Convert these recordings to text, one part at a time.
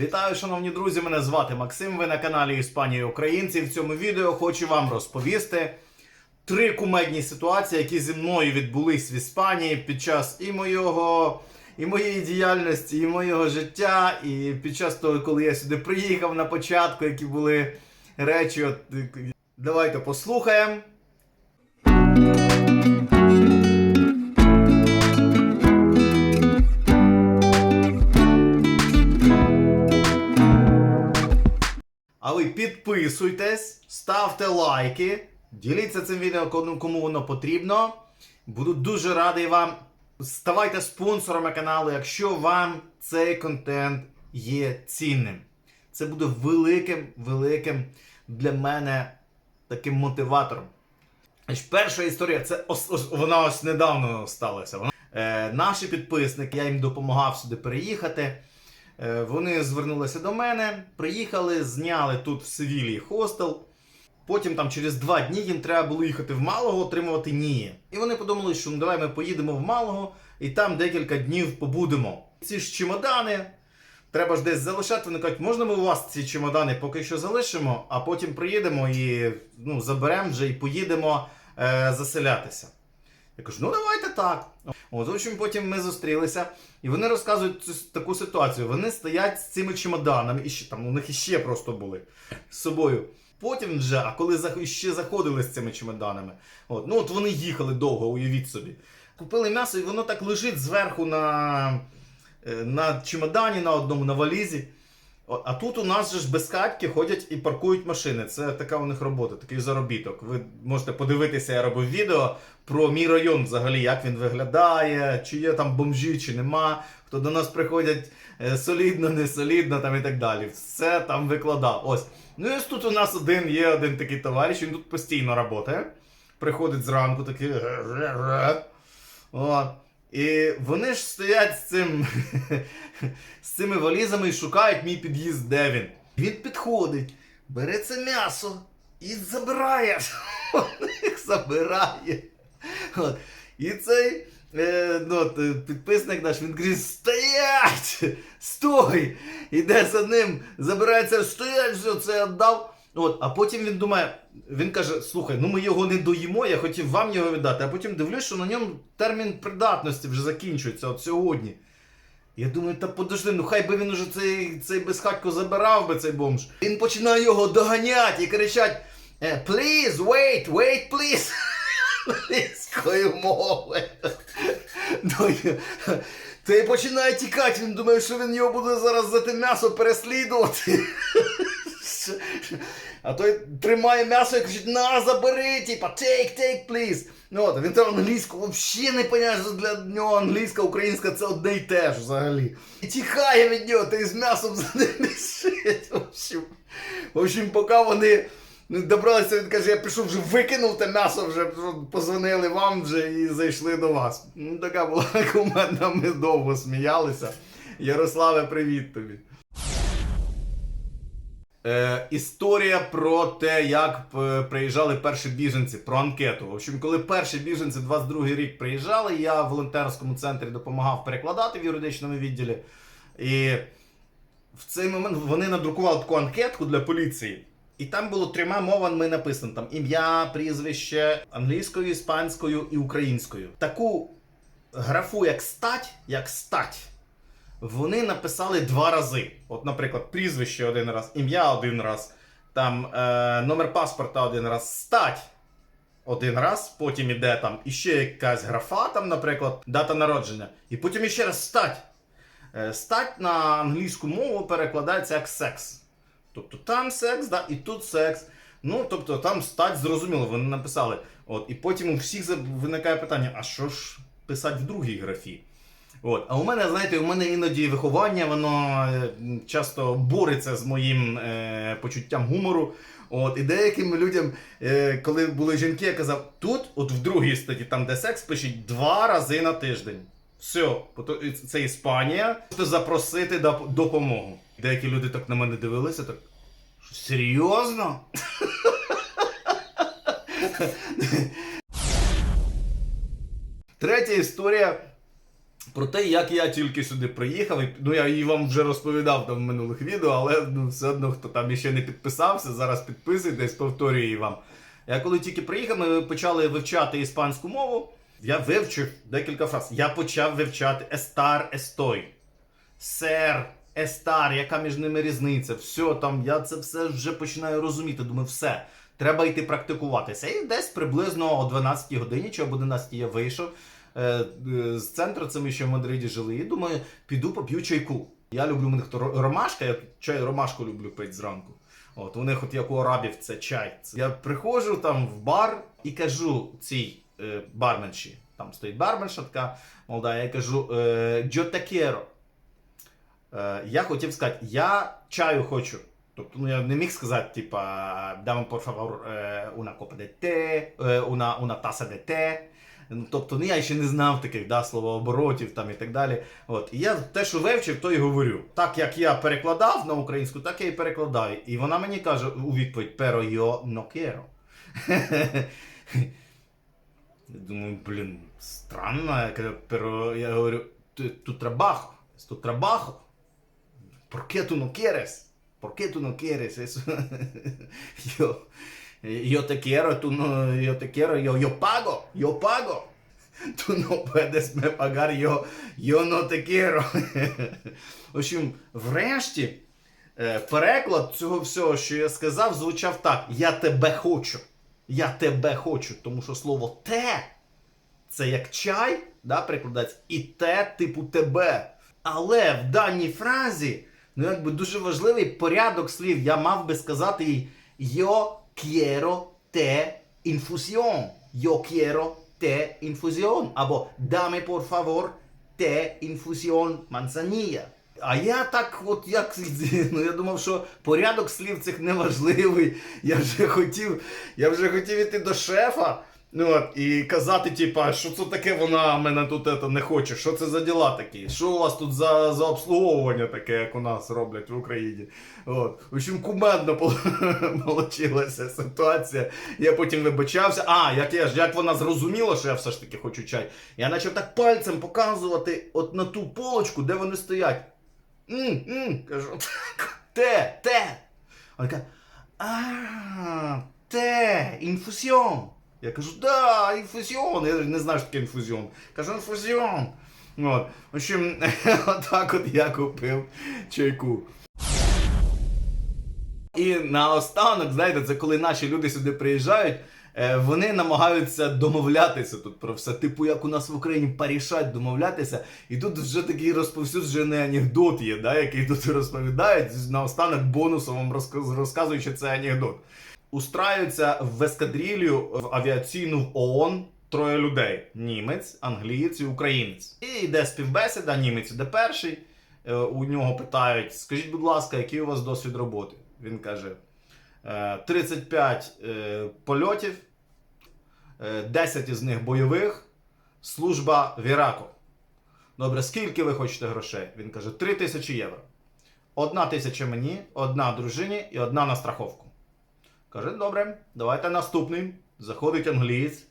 Вітаю, шановні друзі! Мене звати Максим. Ви на каналі Іспанія Українці. В цьому відео хочу вам розповісти три кумедні ситуації, які зі мною відбулись в Іспанії під час і моєго, і моєї діяльності, і моєго життя, і під час того, коли я сюди приїхав на початку, які були речі. От, давайте послухаємо. А ви підписуйтесь, ставте лайки, діліться цим відео кому воно потрібно. Буду дуже радий вам. Ставайте спонсорами каналу, якщо вам цей контент є цінним. Це буде великим, великим для мене таким мотиватором. Перша історія, це ос, ос- вона ось недавно сталася. Е, наші підписники, я їм допомагав сюди переїхати. Е, Вони звернулися до мене, приїхали, зняли тут в Севілії хостел. Потім там через два дні їм треба було їхати в Малого, отримувати НІЄ. І вони подумали, що ну давай ми поїдемо в Малого і там декілька днів побудемо. Ці ж чемодани треба ж десь залишати. Вони кажуть, можна ми у вас ці чемодани поки що залишимо, а потім приїдемо і ну, заберемо вже і поїдемо е, заселятися. Я кажу, ну давайте так. От, в общем, потім ми зустрілися, і вони розказують цю, таку ситуацію. Вони стоять з цими чемоданами, і ще там у них іще просто були з собою. Потім вже, а коли ще заходили з цими чемоданами, от, ну от вони їхали довго, уявіть собі. Купили м'ясо, і воно так лежить зверху на, е, на чемодані, на одному, на валізі. О, А тут у нас же ж безхатьки ходять і паркують машини. Це така у них робота, такий заробіток. Ви можете подивитися, я робив відео про мій район взагалі, як він виглядає, чи є там бомжі, чи нема, хто до нас приходять е, солідно, не солідно там і так далі. Все там викладав. Ось. Ну і ось тут у нас один є один такий товариш, він тут постійно працює. Приходить зранку такий. «Ге-ге-ге». І вони ж стоять з цим з цими валізами і шукають мій під'їзд, де він. Він підходить, бере це м'ясо і забирає. Них забирає. І цей е, ну, е, підписник наш, він каже, стоять! Стой! Іде за ним, забирається, стоять, все, це віддав. От, а потім він думає, він каже: слухай, ну ми його не доїмо, я хотів вам його віддати, а потім дивлюсь, що на ньому термін придатності вже закінчується от сьогодні. Я думаю, та подожди, ну хай би він уже цей, цей безхатько забирав би цей бомж. Він починає його доганяти і кричать: е, Please, wait, wait, please. Англійською мовою. Ну, Той починає тікати, він думає, що він його буде зараз за те м'ясо переслідувати. А той тримає м'ясо і кричить, на, забери, типа, take, take, please. Ну от, він там англійську взагалі не поняє, що для нього англійська, українська це одне й те ж взагалі. І тікає від нього, й з м'ясом за ним біжить. В общем, в общем, поки вони добралися, він каже, я пішов вже викинув те м'ясо, вже позвонили вам вже і зайшли до вас. Ну, така була кумедна, ми довго сміялися. Ярославе, привіт тобі. Е, історія про те, як е, приїжджали перші біженці, про анкету. В общем, коли перші біженці 22 й рік приїжджали, я в волонтерському центрі допомагав перекладати в юридичному відділі. І в цей момент вони надрукували таку анкетку для поліції. І там було трьома мовами написано: там ім'я, прізвище англійською, іспанською і українською. Таку графу, як стать, як стать вони написали два рази. От, наприклад, прізвище один раз, ім'я один раз, там е, номер паспорта один раз, стать один раз, потім іде там іще якась графа, там, наприклад, дата народження, і потім іще раз стать. Е, стать на англійську мову перекладається як секс. Тобто там секс, да, і тут секс. Ну, тобто там стать зрозуміло, вони написали. От, і потім у всіх виникає питання: а що ж писати в другій графі? От. А у мене, знаєте, у мене іноді виховання, воно е, часто бореться з моїм е, почуттям гумору. От, і деяким людям, е, коли були жінки, я казав, тут, от в другій статті, там де секс, пишіть два рази на тиждень. Все, це Іспанія. Можете запросити допомогу. Деякі люди так на мене дивилися, так. Серйозно? Третя історія про те, як я тільки сюди приїхав. І, ну, я і вам вже розповідав там в минулих відео, але ну, все одно, хто там ще не підписався, зараз підписуйтесь, повторюю вам. Я коли тільки приїхав, ми почали вивчати іспанську мову. Я вивчив декілька фраз. Я почав вивчати естар, естой, сер, естар, яка між ними різниця. Все там, я це все вже починаю розуміти. Думаю, все, треба йти практикуватися. І десь приблизно о 12 годині чи об 11 я вийшов з центру, це ми ще в Мадриді жили. І думаю, піду поп'ю чайку. Я люблю у них ромашка, я чай ромашку люблю пити зранку. От у них, от як у арабів, це чай. Я приходжу там в бар і кажу цій е, барменші. Там стоїть барменша така молода, я кажу е, «Yo. Е, я хотів сказати, я чаю хочу. Тобто, ну я не міг сказати, типа, dame por favor е, una copa de té, е, una, una taza de té. Ну, Тобто, ну я ще не знав таких да, словооборотів там і так далі. От. І я те, що вивчив, то й говорю. Так як я перекладав на українську, так я і перекладаю. І вона мені каже у відповідь: pero yo no думаю, блін, странно. Я говорю, tu trabajo, es tu trabajo. ¿Por qué tú no quieres? yo te quiero, tú no, yo te quiero, yo, yo pago, yo pago. Tú no puedes me pagar, yo, yo no te quiero. В общем, врешті, е, переклад цього всього, що я сказав, звучав так: Я тебе хочу. Я тебе хочу. Тому що слово те це як чай, да, перекладається, і те, типу тебе. Але в даній фразі, ну якби дуже важливий порядок слів. Я мав би сказати їй Yo quiero te infusión. Yo quiero te infusión. Або Dame por favor te infusión manzanilla. А я так, от як ну я думав, що порядок слів цих неважливий. Я вже хотів, я вже хотів іти до шефа. Ну і казати, типа, що це таке вона мене тут ето, не хоче, що це за діла такі? Що у вас тут за, за обслуговування таке, як у нас роблять в Україні? От. В общем, кумедно получилася ситуація. Я потім вибачався. А, як я ж, як вона зрозуміла, що я все ж таки хочу чай. Я почав так пальцем показувати от на ту полочку, де вони стоять. М, м, кажу, те, те. Вона каже, а, те, інфузіон. Я кажу, да, інфузіон. Я не знаю, що таке інфузіон. Кажу, інфузіон. От. В общем, отак от я купив чайку. І наостанок, знаєте, це коли наші люди сюди приїжджають, е, вони намагаються домовлятися тут про все. Типу, як у нас в Україні парішать домовлятися. І тут вже такий розповсюджений анекдот є, да, який тут розповідають. Наостанок бонусом вам розказ- розказують, що це анекдот. Устраються в ескадрилью в авіаційну в ООН троє людей: німець, англієць і українець. І йде співбесіда, німець іде перший. Е, У нього питають: скажіть, будь ласка, який у вас досвід роботи? Він каже: «Е, 35 е, польотів, е, 10 із них бойових, служба в Іраку. Добре, скільки ви хочете грошей? Він каже: 3 тисячі євро. Одна тисяча мені, одна дружині і одна на страховку. Каже, добре, давайте наступний. Заходить англієць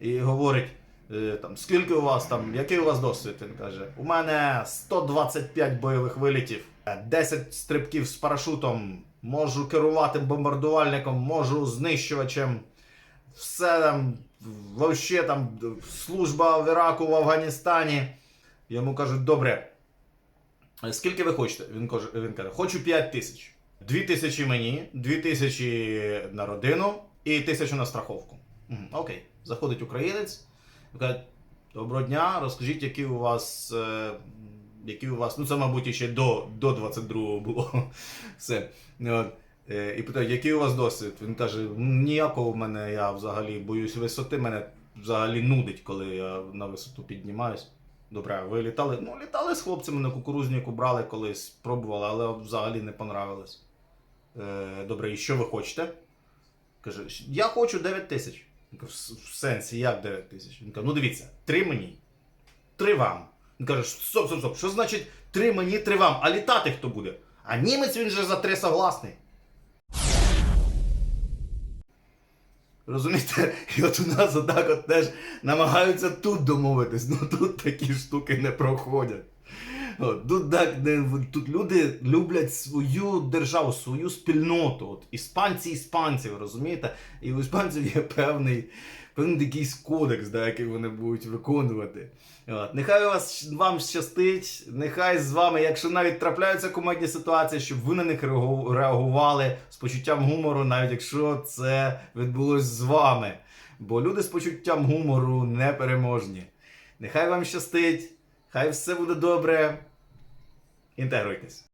і говорить: е, там, скільки у вас там, який у вас досвід? Він каже, у мене 125 бойових вилітів, е, 10 стрибків з парашутом, можу керувати бомбардувальником, можу знищувачем. Все там, вообще там служба в Іраку, в Афганістані. Йому кажуть, добре, «Е, скільки ви хочете? Він каже, він каже, хочу 5 тисяч. 2 тисячі мені, 2 тисячі на родину і тисячу на страховку. Мгм, окей. Заходить українець, каже, доброго дня, розкажіть, які у вас. Е, які у вас, ну це, мабуть, ще до, до 22-го було. Все. От. Е, І питають, який у вас досвід? Він каже, ніякого в мене, я взагалі боюсь висоти, мене взагалі нудить, коли я на висоту піднімаюсь. Добре, ви літали? Ну, літали з хлопцями на кукурузнику, брали колись, пробували, але взагалі не понравилось. Е, добре, і що ви хочете? Каже, я хочу 9 тисяч. Я кажу, «В- В сенсі, як 9 тисяч? Він каже, ну дивіться, три мені, три вам. Він каже, стоп, стоп, стоп, що значить три мені, три вам? А літати хто буде? А німець він же за три согласний. Розумієте? І от у нас отак от теж намагаються тут домовитись. Ну тут такі штуки не проходять. Тут, так, тут люди люблять свою державу, свою спільноту. От, іспанці іспанців, розумієте? І у іспанців є певний, певний якийсь кодекс, да, який вони будуть виконувати. От. Нехай вас вам щастить, нехай з вами, якщо навіть трапляються комедні ситуації, щоб ви на них реагували з почуттям гумору, навіть якщо це відбулось з вами. Бо люди з почуттям гумору непереможні. Нехай вам щастить, хай все буде добре. Інтегруйтесь.